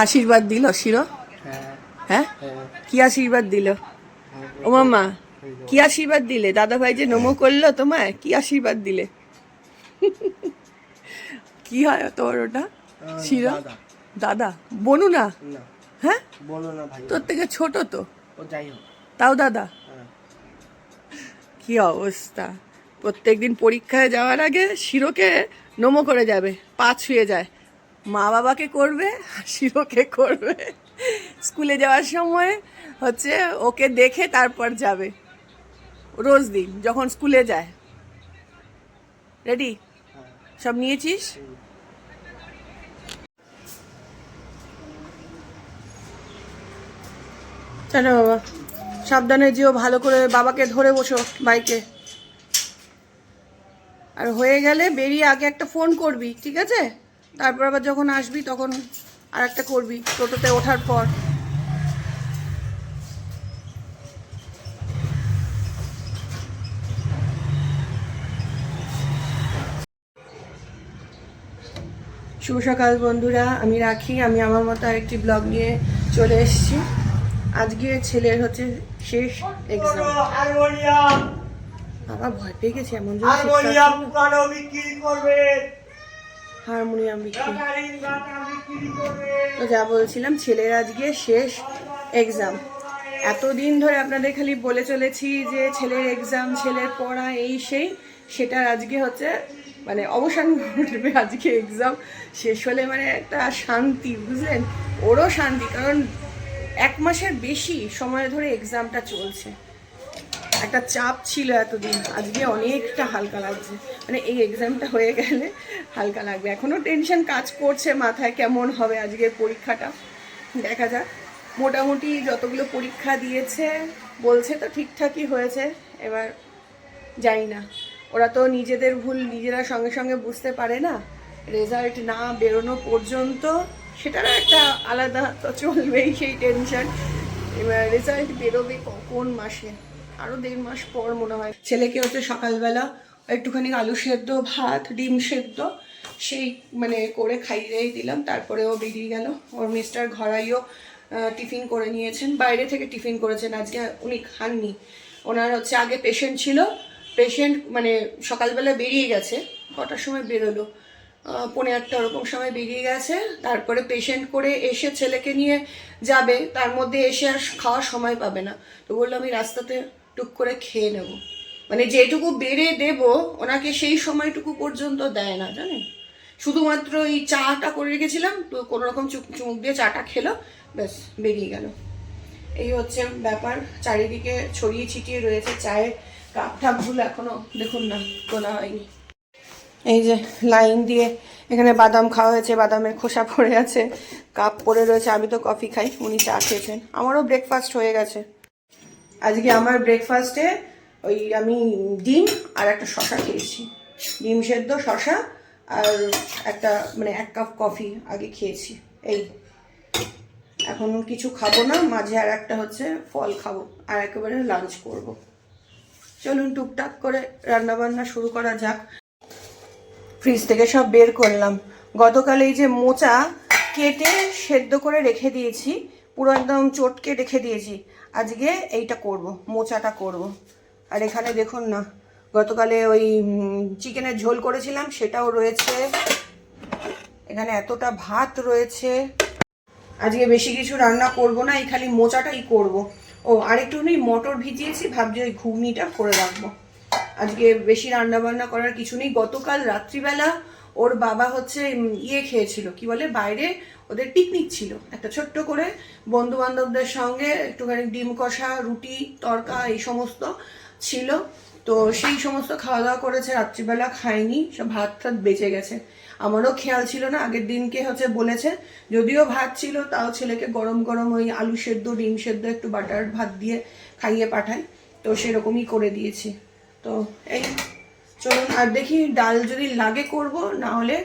আশীর্বাদ দিল শিরো? হ্যাঁ? কি আশীর্বাদ দিল? ও মামা কি আশীর্বাদ দিলে? দাদা ভাই যে নমো করল তোমায় কি আশীর্বাদ দিলে? কি হয় তোর ওটা? শিরো? দাদা বনু না? হ্যাঁ? বলো না ভাই। তোর থেকে ছোট তো? তাও দাদা? হ্যাঁ। কি অবস্থা? প্রত্যেকদিন পরীক্ষায় যাওয়ার আগে শিরোকে নমো করে যাবে পা ছুঁয়ে যায়। মা বাবাকে করবে শিরোকে করবে। স্কুলে যাওয়ার সময় হচ্ছে ওকে দেখে তারপর যাবে। রোজ দিন, যখন স্কুলে যায়। রেডি সব নিয়েছিস? চলো বাবা, সাবধানে যেও, ভালো করে বাবাকে ধরে বসো বাইকে। আর হয়ে গেলে বেরিয়ে আগে একটা ফোন করবি, ঠিক আছে? তারপর আবার যখন আসবি তখন আর একটা করবি টোটোতে ওঠার পর। শুভ সকাল বন্ধুরা আমি রাখি। আমি আমার মতো আরেকটি ব্লগ নিয়ে চলে এসেছি। আজকে ছেলের হচ্ছে শেষ এক্সাম বাবা ভয় পেয়ে গেছে এমন করবে। হারমোনিয়াম বিক্রি। তো যা বলছিলাম ছেলের আজকে শেষ এক্সাম এতদিন ধরে আপনাদের খালি বলে চলেছি যে ছেলের এক্সাম ছেলের পড়া এই সেই। সেটার আজকে হচ্ছে মানে অবসান ঘটবে আজকে এক্সাম শেষ হলে মানে একটা শান্তি বুঝলেন? ওরও শান্তি কারণ এক মাসের বেশি সময় ধরে এক্সামটা চলছে। একটা চাপ ছিল এতদিন। আজকে অনেকটা হালকা লাগছে। মানে এই এক্সামটা হয়ে গেলে হালকা লাগবে। এখনও টেনশন কাজ করছে মাথায় কেমন হবে আজকের পরীক্ষাটা। দেখা যাক। মোটামুটি যতগুলো পরীক্ষা দিয়েছে, বলছে তো ঠিকঠাকই হয়েছে। এবার জানি না। ওরা তো নিজেদের ভুল নিজেরা সঙ্গে সঙ্গে বুঝতে পারে না। রেজাল্ট না বেরোনো পর্যন্ত সেটারও একটা আলাদা তো চলবেই সেই টেনশন এবার রেজাল্ট বেরোবে কোন মাসে? আরও দেড় মাস পর মনে হয়। ছেলেকে হচ্ছে সকালবেলা একটুখানি আলু সেদ্ধ, ভাত, ডিম সেদ্ধ, সেই মানে করে খাইয়েই দিলাম। তারপরে ও বেরিয়ে গেল। ওর মিস্টার ঘরাইও টিফিন করে নিয়েছেন। বাইরে থেকে টিফিন করেছেন। আজকে উনি খাননি। ওনার হচ্ছে আগে পেশেন্ট ছিল। পেশেন্ট মানে সকালবেলা বেরিয়ে গেছে। কটার সময় বেরোলো? পনে আটটা ওরকম সময় বেরিয়ে গেছে। তারপরে পেশেন্ট করে এসে ছেলেকে নিয়ে যাবে। তার মধ্যে এসে আর খাওয়ার সময় পাবে না। তো বলল, আমি রাস্তাতে টুক করে খেয়ে নেব। মানে যেটুকু বেড়ে দেব, ওনাকে সেই সময়টুকু পর্যন্ত দেয় না, জানেন? শুধুমাত্র এই চাটা করে রেখেছিলাম, তো কোনো রকম চুমুক দিয়ে চাটা খেলো, ব্যাস, বেরিয়ে গেল। এই হচ্ছে ব্যাপার, চারিদিকে ছড়িয়ে ছিটিয়ে রয়েছে চায়ের কাপটা, ভুল এখনও দেখুন না, তোলা হয়নি। এই যে লাইন দিয়ে এখানে বাদাম খাওয়া হয়েছে, বাদামের খোসা পড়ে আছে, কাপ পড়ে রয়েছে, আমি তো কফি খাই, উনি চা খেয়েছেন। আমারও ব্রেকফাস্ট হয়ে গেছে। আজকে আমার ব্রেকফাস্টে ওই আমি ডিম আর একটা শশা খেয়েছি। ডিম সেদ্ধ শশা আর একটা মানে এক কাপ কফি আগে খেয়েছি। এই। এখন কিছু খাব না, মাঝে আর একটা হচ্ছে ফল খাব আর একেবারে লাঞ্চ করব। চলুন টুকটাক করে রান্না বান্না শুরু করা যাক। ফ্রিজ থেকে সব বের করলাম। গতকাল এই যে মোচা কেটে সেদ্ধ করে রেখে দিয়েছি, পুরো একদম চটকে রেখে দিয়েছি। আজকে এইটা করব, মোচাটা করব। আর এখানে দেখুন না, গতকালে ওই চিকেনের ঝোল করেছিলাম, সেটাও রয়েছে। এখানে এতটা ভাত রয়েছে। আজকে বেশি কিছু রান্না করব না, এই খালি মোচাটাই করব। ও আরেকটুখানি মটর ভিজিয়েছি, ভাবছি ওই ঘুগনিটা করে রাখব। আজকে বেশি রান্না বান্না করার কিছু নেই। গতকাল রাত্রিবেলা ওর বাবা হচ্ছে ইয়ে খেয়েছিল, কি বলে, বাইরে ওদের পিকনিক ছিল। একটা ছোট্ট করে বন্ধু বান্ধবদের সঙ্গে একটুখানি ডিম কষা, রুটি, তরকা, এই সমস্ত ছিল। তো সেই সমস্ত খাওয়া দাওয়া করেছে, রাত্রিবেলা খায়নি, সব ভাত টাত বেঁচে গেছে। আমারও খেয়াল ছিল না, আগের দিনকে হচ্ছে বলেছে। যদিও ভাত ছিল, তাও ছেলেকে গরম গরম ওই আলু সেদ্ধ, ডিম সেদ্ধ, একটু বাটার ভাত দিয়ে খাইয়ে পাঠাই। তো সেরকমই করে দিয়েছি। তো এই চলুন, আর দেখি ডাল যদি লাগে করব, না হলে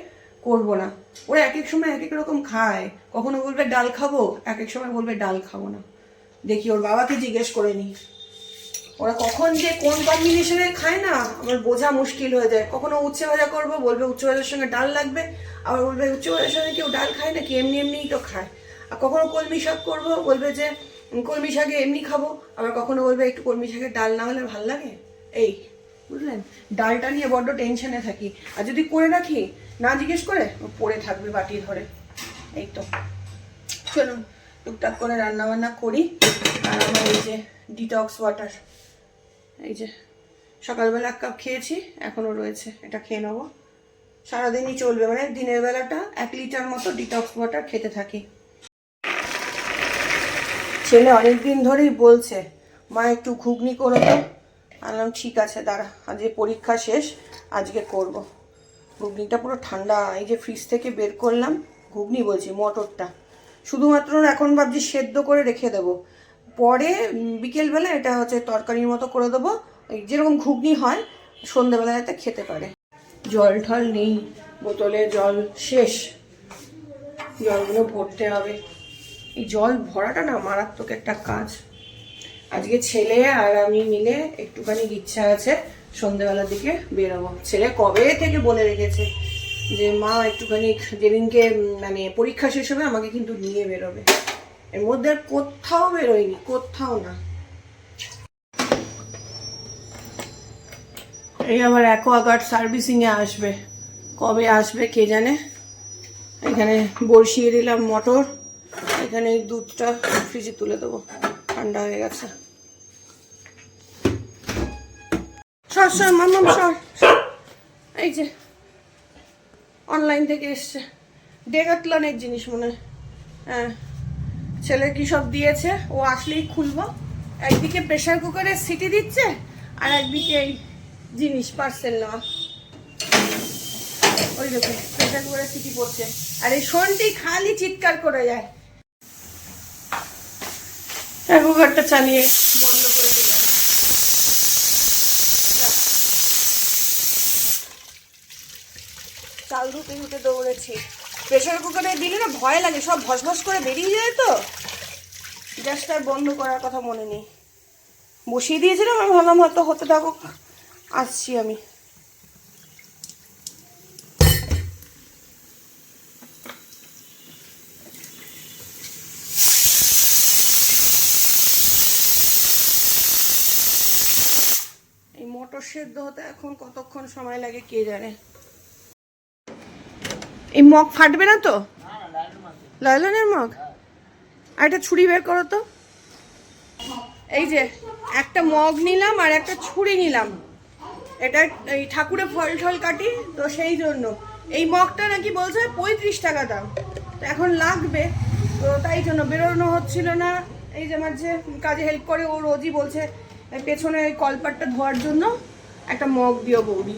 করব না। ওরা এক এক সময় এক এক রকম খায়। কখনো বলবে ডাল খাব, এক এক সময় বলবে ডাল খাব না। দেখি, ওর বাবাকে জিজ্ঞেস করে নি। ওরা কখন যে কোন কম্বিনেশনে খায় না, আমার বোঝা মুশকিল হয়ে যায়। কখনো উচ্ছে ভাজা করব, বলবে উচ্ছে ভাজার সঙ্গে ডাল লাগবে। আবার বলবে উচ্ছে ভাজার সঙ্গে কেউ ডাল খায় না কি এমনি এমনিই তো খায়। আর কখনো কলমি শাক করব, বলবে যে কলমি শাকে এমনি খাব। আবার কখনো বলবে একটু কলমি শাকের ডাল না হলে ভালো লাগে? এই বুঝলেন? ডালটা নিয়ে বড্ড টেনশনে থাকি। আর যদি করে রাখি, না জিজ্ঞেস করে পড়ে থাকবে বাটি ধরে। এই তো। চলুন, টুকটাক করে রান্না বান্না করি। আর আমার এই যে ডিটক্স ওয়াটার এই যে সকালবেলা এক কাপ খেয়েছি, এখনও রয়েছে, এটা খেয়ে নেব। সারাদিনই চলবে মানে দিনের বেলাটা এক লিটার মতো ডিটক্স ওয়াটার খেতে থাকি। ছেলে অনেকদিন ধরেই বলছে, মা, একটু ঘুগনি করে দাও আনলাম, ঠিক আছে, দাঁড়া, আজকে পরীক্ষা শেষ, আজকে করব। ঘুগনিটা পুরো ঠান্ডা, এই যে ফ্রিজ থেকে বের করলাম, ঘুগনি বলছি, মটরটা। শুধুমাত্র এখন ভাবছি সেদ্ধ করে রেখে দেবো। পরে বিকেলবেলা এটা হচ্ছে তরকারির মতো করে দেবো। যেরকম ঘুগনি হয় সন্ধ্যেবেলা যাতে খেতে পারে। জল ঠল নেই, বোতলে জল শেষ। জলগুলো ভরতে হবে। এই জল ভরাটা না মারাত্মক একটা কাজ। আজকে ছেলে আর আমি মিলে একটুখানি ইচ্ছা আছে সন্ধ্যেবেলার দিকে বেরোবো। ছেলে কবে থেকে বলে রেখেছে যে, মা, একটুখানি যেদিনকে মানে পরীক্ষা শেষ হবে, আমাকে কিন্তু নিয়ে বেরোবে। এর মধ্যে আর কোথাও বেরোয়নি, কোথাও না। এই আবার অ্যাকোয়াগার্ড সার্ভিসিংয়ে আসবে। কবে আসবে কে জানে? এখানে বসিয়ে দিলাম মটর, এখানে দুধটা ফ্রিজে তুলে দেবো। ঠান্ডা হয়ে গেছে। সর সর মামাম সর। এই যে অনলাইন থেকে এসছে। ডেকাতলনের জিনিস মনে হয়। ছেলে কি সব দিয়েছে? ও আসলেই খুলবো। একদিকে প্রেসার কুকারে সিটি দিচ্ছে, আর একদিকে এই জিনিস পার্সেল নেওয়া। ওই দেখুন প্রেসার কুকারে সিটি পড়ছে। আর এই শোনটি খালি চিৎকার করে যায়। কুকারটা চালিয়ে বন্ধ করে দিলাম চাল ধুতে ধুতে দৌড়েছি। প্রেসার কুকারে দিলে না ভয় লাগে, সব ভস ভস করে বেরিয়ে যায় তো। গ্যাসটা বন্ধ করার কথা মনে নেই। বসিয়ে দিয়েছিলাম, আমি ভাবলাম হয়তো হতে থাকুক, আসছি আমি এই মটর সেদ্ধ হতে এখন কতক্ষণ সময় লাগে কে জানে? এই মগ ফাটবে না তো? লাইলনের মগ? আর একটা ছুরি বের করো তো। এই যে, একটা মগ নিলাম আর একটা ছুরি নিলাম। এটা এই ঠাকুরের ফল টল কাটি, তো সেই জন্য। এই মগটা নাকি বলছে পঁয়ত্রিশ টাকা দাম। তো এখন লাগবে। তো তাই জন্য বেরোনো হচ্ছিল না। এই যে আমার যে কাজে হেল্প করে, ও রোজই বলছে পেছনে কলপাটটা ধোয়ার জন্য। একটা মগ দিও বৌদি।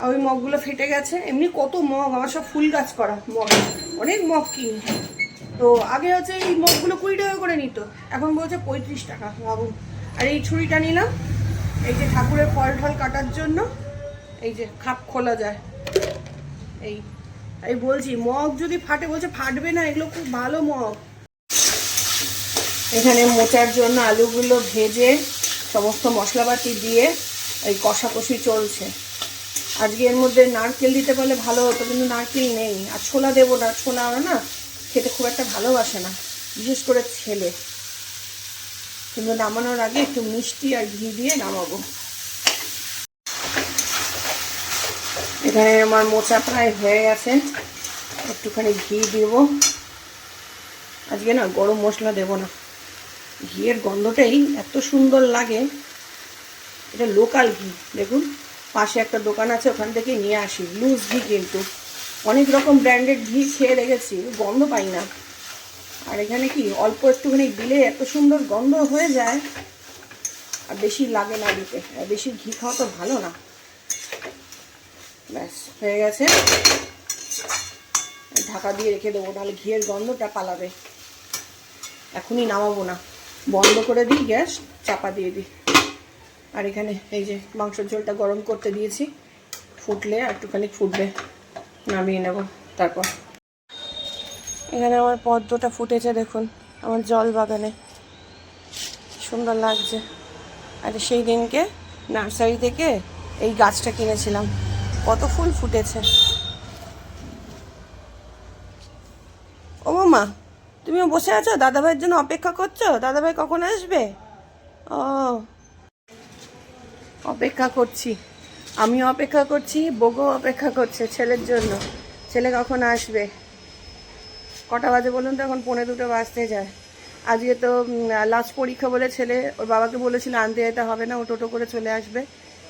আর ওই মগগুলো ফেটে গেছে। এমনি কত মগ, আমার সব ফুল গাছ করা মগ। অনেক মগ কিনি। তো আগে হচ্ছে এই মগগুলো কুড়ি টাকা করে নিত। এখন বলছে পঁয়ত্রিশ টাকা, ভাবুন। আর এই ছুরিটা নিলাম। এই যে ঠাকুরের ফল ঠল কাটার জন্য। এই যে খাপ খোলা যায়। এই এই বলছি, মগ যদি ফাটে, বলছে ফাটবে না, এগুলো খুব ভালো মগ। এখানে মোচার জন্য আলুগুলো ভেজে সমস্ত মশলাপাতি দিয়ে এই কষাকষি চলছে। আজকে এর মধ্যে নারকেল দিতে পারলে ভালো হতো, কিন্তু নারকেল নেই। আর ছোলা দেবো না, ছোলা ওরা না খেতে খুব একটা ভালোবাসে না, বিশেষ করে ছেলে। কিন্তু নামানোর আগে একটু মিষ্টি আর ঘি দিয়ে নামাবো। এখানে আমার মোচা প্রায় হয়ে গেছে। একটুখানি ঘি দিব। আজকে না গরম মশলা দেব না। ঘিয়ের গন্ধটাই এত সুন্দর লাগে। এটা লোকাল ঘি। দেখুন, পাশে একটা দোকান আছে, ওখান থেকে নিয়ে আসি। লুজ ঘি কিন্তু। অনেক রকম ব্র্যান্ডেড ঘি খেয়ে রেখেছি গন্ধ পাই না। আর এখানে কি, অল্প একটুখানি দিলে এত সুন্দর গন্ধ হয়ে যায়, আর বেশি লাগে না দিতে। বেশি ঘি খাওয়া তো ভালো না। ব্যাস, হয়ে গেছে। ঢাকা দিয়ে রেখে দেবো, নাহলে ঘিয়ের গন্ধটা পালাবে। এখনই নামাবো না। বন্ধ করে দিই, গ্যাস, চাপা দিয়ে দিই। আর এখানে এই যে মাংসের ঝোলটা গরম করতে দিয়েছি, ফুটলে আর একটুখানি ফুটবে, নামিয়ে নেব তারপর। এখানে আমার পদ্মটা ফুটেছে, দেখুন, আমার জল বাগানে। সুন্দর লাগছে। আর সেই দিনকে নার্সারি থেকে এই গাছটা কিনেছিলাম। কত ফুল ফুটেছে। ও মামা, তুমিও বসে আছো? দাদাভাইয়ের জন্য অপেক্ষা করছ? দাদাভাই কখন আসবে? ও অপেক্ষা করছি। আমি অপেক্ষা করছি বগো অপেক্ষা করছে ছেলের জন্য। ছেলে কখন আসবে? কটা বাজে বলুন তো? এখন পৌনে দুটো বাজতে যায়। আজকে তো লাস্ট পরীক্ষা বলে ছেলে, ওর বাবাকে বলেছিল আনতে যেতে হবে না, ও টোটো করে চলে আসবে।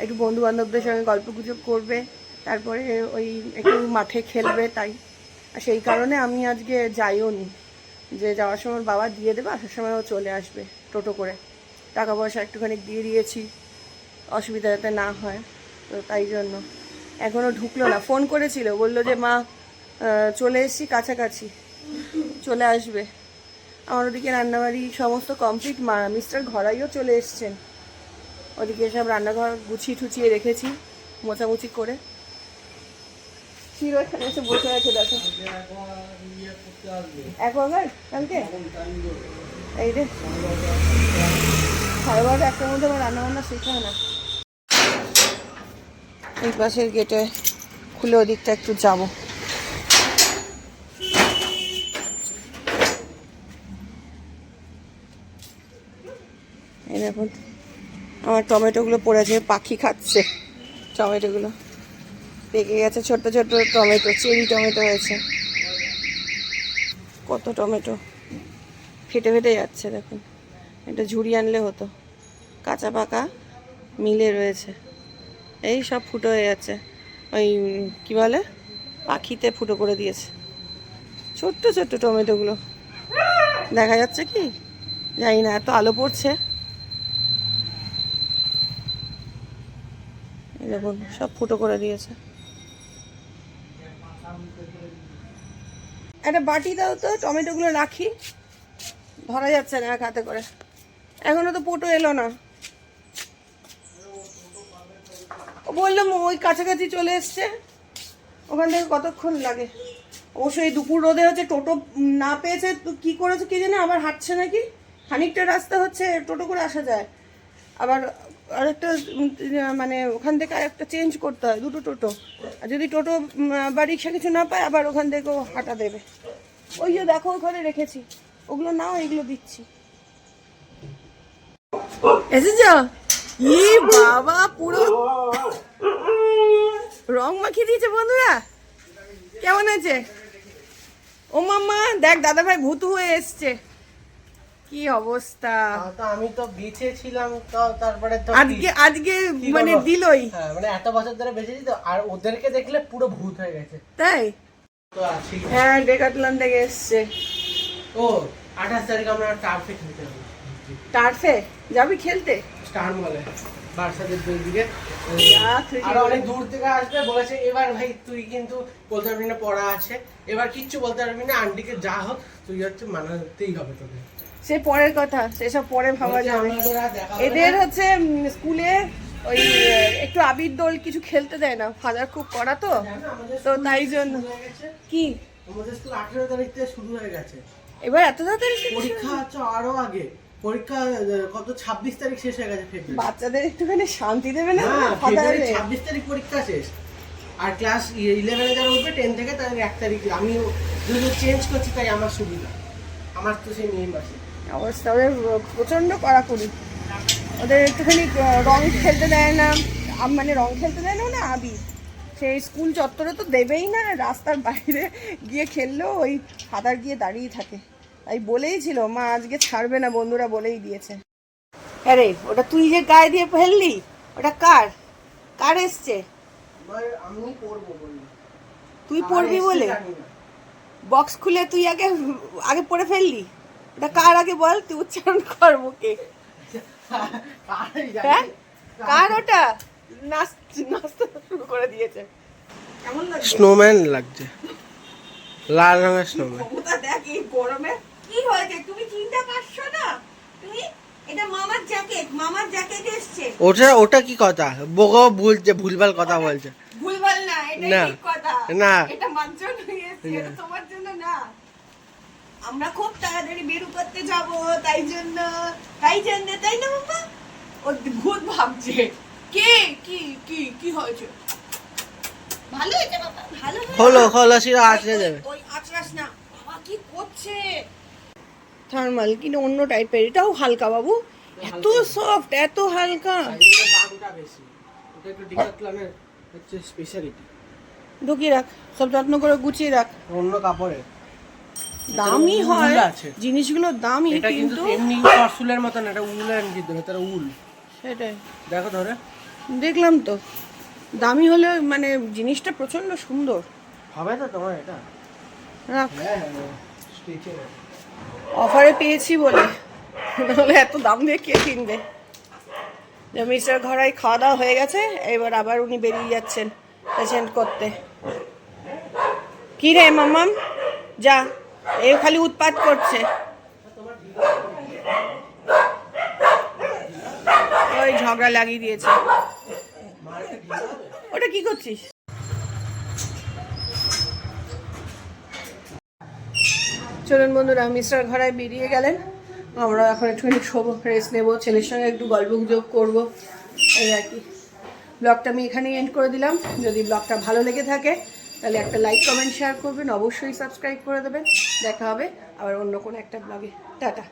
একটু বন্ধু বান্ধবদের সঙ্গে গল্প গুজব করবে, তারপরে ওই একটু মাঠে খেলবে তাই। আর সেই কারণে আমি আজকে যাইও নি। যে যাওয়ার সময় বাবা দিয়ে দেবে, আসার সময় ও চলে আসবে টোটো করে। টাকা পয়সা একটুখানি দিয়ে দিয়েছি। অসুবিধা যাতে না হয়, তো তাই জন্য। এখনও ঢুকলো না। ফোন করেছিল, বলল যে, মা চলে এসেছি কাছাকাছি, চলে আসবে। আমার ওদিকে রান্নাবাড়ি সমস্ত কমপ্লিট মা মিস্টার ঘরাইও চলে এসছেন। ওদিকে সব রান্নাঘর গুছিয়ে ঠুচিয়ে রেখেছি, মোছামুছি করে। বসে আছে, দেখো। কালকে? এই রে সাড়ে বারোটা, একটার মধ্যে আমার রান্না বান্না শেখা না। এই পাশের গেটে খুলে ওদিকটা একটু যাব। দেখুন, আমার টমেটোগুলো পড়েছে পাখি খাচ্ছে। টমেটোগুলো পেকে গেছে, ছোট্ট ছোট্ট টমেটো, চেরি টমেটো হয়েছে। কত টমেটো। ফেটে ফেটে যাচ্ছে, দেখুন। এটা ঝুড়ি আনলে হতো। কাঁচা পাকা মিলে রয়েছে। এই সব ফুটো হয়ে যাচ্ছে। ওই কি বলে? পাখিতে ফুটো করে দিয়েছে। ছোট্ট ছোট্ট টমেটোগুলো। দেখা যাচ্ছে কি? জানি না, এত আলো পড়ছে। দেখুন, সব ফুটো করে দিয়েছে। একটা বাটি দাও তো, টমেটোগুলো রাখি। ধরা যাচ্ছে না এক হাতে করে। এখনও তো পোটো এলো না ও বললাম ওই কাছাকাছি চলে এসছে। ওখান থেকে কতক্ষণ লাগে? অবশ্যই দুপুর রোদে হচ্ছে টোটো না পেয়েছে কি করেছে কি জানে? আবার হাঁটছে নাকি? খানিকটা রাস্তা হচ্ছে টোটো করে আসা যায়। আবার আরেকটা মানে ওখান থেকে আরেকটা চেঞ্জ করতে হয়, দুটো টোটো। আর যদি টোটো বা রিক্সা কিছু না পায়, আবার ওখান থেকেও হাঁটা দেবে। ওই যে দেখো ওখানে রেখেছি। ওগুলো নাও এগুলো দিচ্ছি। এসেছ? ই বাবা পুরো রং মাখিয়ে দিয়েছে বন্ধুরা। কেমন আছে? ও মাম্মা দেখ দাদা ভাই ভূতু হয়ে এসছে। কি অবস্থা? তো আমি তো বেঁচে ছিলাম তো তারপরে তো আজকে আজকে কি মানে? দিলই। হ্যাঁ, মানে এত বছর ধরে বেঁচেছি তো আর ওদেরকে দেখলে পুরো ভূত হয়ে গেছে। তাই? হ্যাঁ ডেকাটলান থেকে এসছে। ও আঠাশ তারিখ আমরা টার্ফে খেলতে হবে টার্ফে? যাবি খেলতে? স্টার মলে বার্সাদের দুই দিকে। আর অনেক দূর থেকে আসবে বলেছে এবার ভাই তুই কিন্তু বলতে পারবি না পড়া আছে। এবার কিচ্ছু বলতে পারবি না আন্টিকে যা হোক তুই হচ্ছে মানাতেই হবে তোকে। সে পরের কথা সেসব পরে ভাবা যাবে। এদের হচ্ছে স্কুলে ওই একটু আবির দোল কিছু খেলতে দেয় না। ফাদার খুব করা তো। তো তাই জন্য। কি? আমাদের স্কুল আঠেরো তারিখ থেকে শুরু হয়ে গেছে। এবার এত তাড়াতাড়ি পরীক্ষা হচ্ছে আরও আগে। পরীক্ষা কত ছাব্বিশ তারিখ শেষ হয়ে গেছে ফেব্রুয়ারি বাচ্চাদের একটুখানি শান্তি দেবে না? ফেব্রুয়ারি ছাব্বিশ তারিখ পরীক্ষা শেষ। আর ক্লাস ইলেভেনে যারা উঠবে টেন থেকে তাদের এক তারিখ। আমি যদি চেঞ্জ করছি তাই আমার সুবিধা। আমার তো সেই মেয়ে মাসে অবস্থা ওদের প্রচণ্ড কড়াকড়ি। ওদের একটুখানি আহ, রং খেলতে দেয় না। মানে রং খেলতে দেয় না না আবির সেই স্কুল চত্বরে তো দেবেই না রাস্তার বাইরে গিয়ে খেললেও ওই ফাদার গিয়ে দাঁড়িয়ে থাকে। তাই বলেই ছিল মা আজকে ছাড়বে না বন্ধুরা বলেই দিয়েছে। হ্যাঁ রে ওটা তুই যে গায়ে দিয়ে ফেললি ওটা কার? কার এসছে? তুই পড়বি বলে? বক্স খুলে তুই আগে আগে পড়ে ফেললি? ওটা কার আগে বল তুই উচ্চারণ কর মুখে। হ্যাঁ? কার ওটা? নাচ নাচতে শুরু করে দিয়েছে। স্নোম্যান লাগছে। লাল রঙের স্নোম্যান। দেখ এই গরমে কি হয়েছে তুমি চিনতে পারছ না? তুমি এটা মামার জ্যাকেট মামার জ্যাকেট এসছে। ওটা ওটা কি কথা? বগো ভুলছে ভুলভাল কথা বলছে। ভুলভাল না এটা ঠিক কথা। না। এটা এসছে এটা তোমার জন্য না। আমরা খুব তাড়াতাড়ি বেরু করতে যাব তাই জন্য তাই জন্য তাই না মামা? ও ভূত ভাবছে। কে? কি কি কি হয়েছে? ভালো হয়েছে বাবা ভালো। হলো হলো সেটা আসলে দেবে ওই আচরাস না। বাবা কি করছে? থার্মাল কিন্তু অন্য টাইপের এটাও হালকা বাবু। এত সফট এত হালকা। ঢুকিয়ে রাখ সব যত্ন করে গুছিয়ে রাখ। অন্য কাপড়ে। দামি উল হয় আছে। জিনিসগুলোর দামি এটা কিন্তু এমনি পার্সুলের মতন এটা উলেন কিন্তু ভেতরে উল। সেটাই। দেখো ধরে। দেখলাম তো। দামি হলে মানে জিনিসটা প্রচণ্ড সুন্দর। হবে তো তোমার এটা? রাখ। হ্যাঁ হ্যাঁ স্টিচের অফারে পেয়েছি বলে। নাহলে এত দাম দিয়ে কে কিনবে? মিস্টার ঘরাই খাওয়া দাওয়া হয়ে গেছে, এবার আবার উনি বেরিয়ে যাচ্ছেন পেশেন্ট করতে। কি রে মামাম যা এ খালি উৎপাত করছে। ওই ঝগড়া লাগিয়ে দিয়েছে। ওটা কি করছিস? চলুন বন্ধুরা, মিস্টার ঘরায় বেরিয়ে গেলেন। আমরা এখন একটুখানি শোবো রেস্ট নেব, ছেলের সঙ্গে একটু গল্প গুজব করব। এই আর কি। ব্লগটা আমি এখানেই এন্ড করে দিলাম। যদি ব্লগটা ভালো লেগে থাকে, তাহলে একটা লাইক কমেন্ট শেয়ার করবেন। অবশ্যই সাবস্ক্রাইব করে দেবেন। দেখা হবে আবার অন্য কোনো একটা ব্লগে। টাটা।